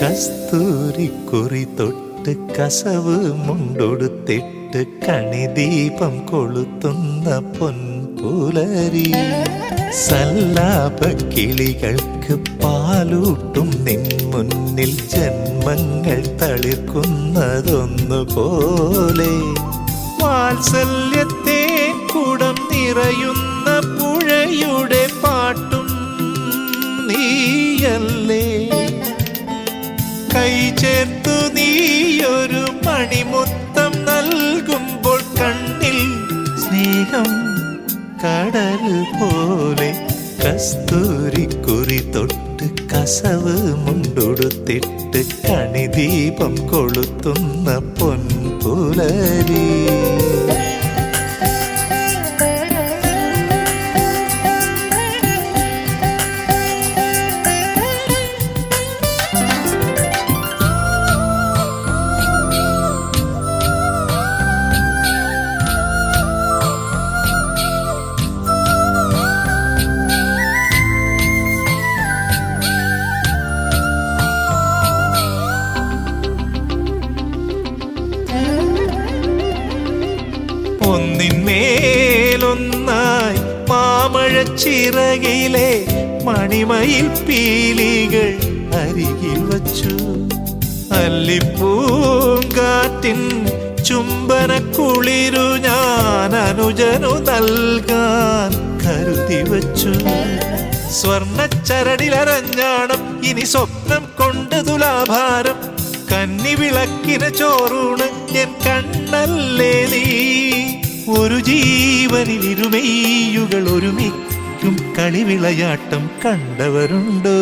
കസ്തൂരിക്കുറി തൊട്ട് കസവ് മുണ്ടൊടുത്തിട്ട് കണിദീപം കൊളുത്തുന്ന പൊൻപുലരി. സല്ലാപക്കിളികൾക്ക് പാലൂട്ടും നിൻ മുന്നിൽ ജന്മങ്ങൾ തളിർക്കുന്നതൊന്നുപോലെ. വാത്സല്യത്തെ കുടം നിറയുന്ന പുഴയുടെ പാട്ടും നീയല്ലേ? കൈ ചേർത്തു നീയൊരു മണിമുത്തം നൽകുമ്പോൾ കണ്ണിൽ സ്നേഹം കടൽ പോലെ കസ്തൂരിക്കുറി തൊട്ട് കസവ് മുണ്ടൊടുത്തിട്ട് കണിദീപം കൊളുത്തുന്ന പൊൻപുലരി. ഒന്നിന്മേലൊന്നായി മാമഴച്ചിറകിലെ മണിമയിൽ പീലികൾ അരികിൽ വച്ചു. അല്ലിപ്പൂങ്കാറ്റിൻ ചുംബന കുളിരു ഞാൻ അനുജനു നൽകാൻ കരുതി വച്ചു. സ്വർണച്ചരടിലരഞ്ഞാണം ഇനി സ്വപ്നം കൊണ്ട് തുലാഭാരം. കന്നി വിളക്കിന് ചോറൂണ് എൻ കണ്ണല്ലേ നീ. ഒരു ജീവനിൽ ഇരുമെയ്യുകൾ ഒരുമിക്കും കളിവിളയാട്ടം കണ്ടവരുണ്ടോ?